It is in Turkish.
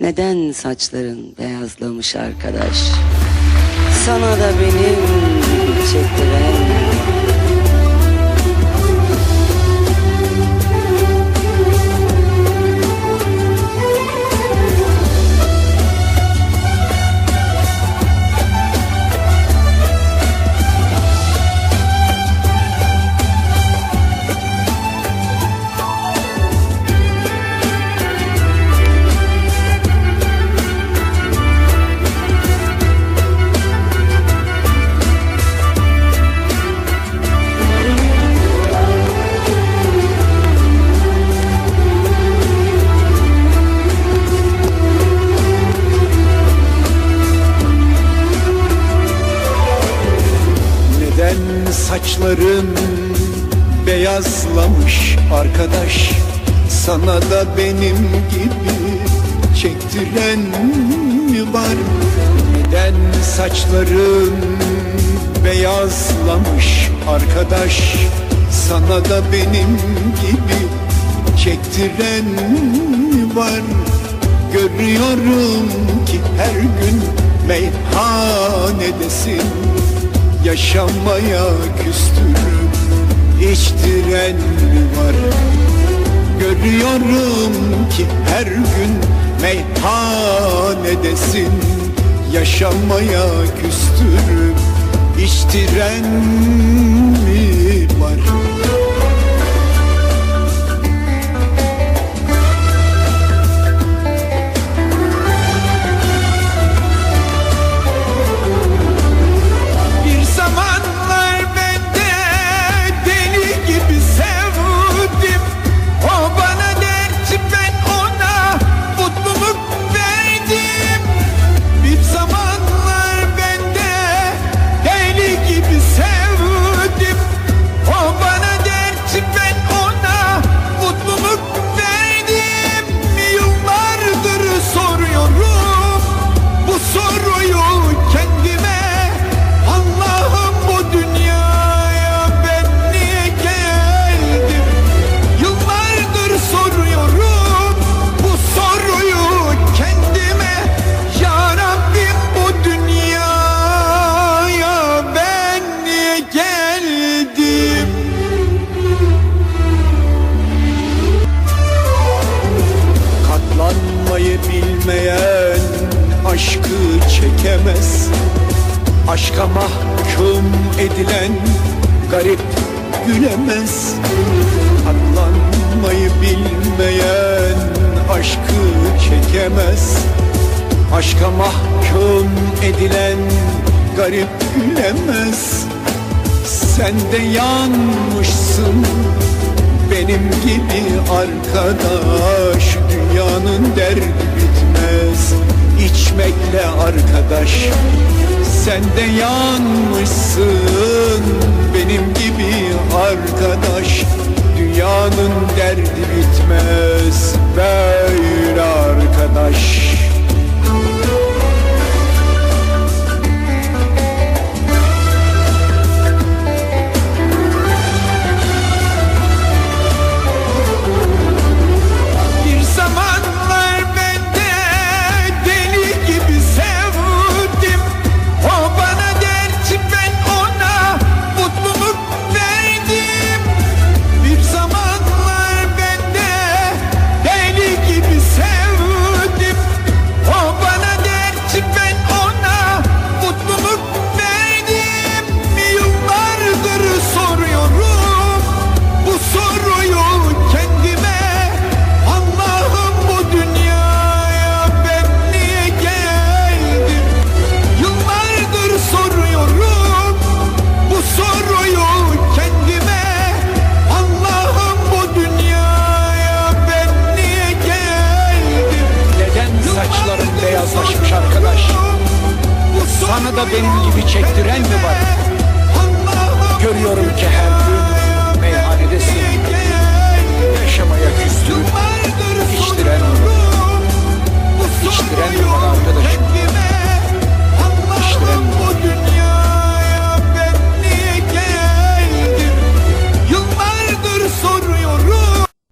Neden saçların beyazlamış arkadaş? Sana da benim çektiren saçların beyazlamış arkadaş. Sana da benim gibi çektiren mi var? Neden saçların beyazlamış arkadaş? Sana da benim gibi çektiren mi var? Görüyorum ki her gün meyhanedesin Yaşamaya küstürüp içtiren mi var? Görüyorum ki her gün meyhanedesin. Yaşamaya küstürüp içtiren mi var çekemez Aşka mahkum edilen garip gülemez. Katlanmayı bilmeyen aşkı çekemez. Aşka mahkum edilen garip gülemez. Sen de yanmışsın benim gibi arkadaş. Dünyanın derdi Sen de yanmışsın benim gibi arkadaş. Dünyanın derdi bitmez böyle arkadaş da benim gibi çektiren mi var? Görüyorum ki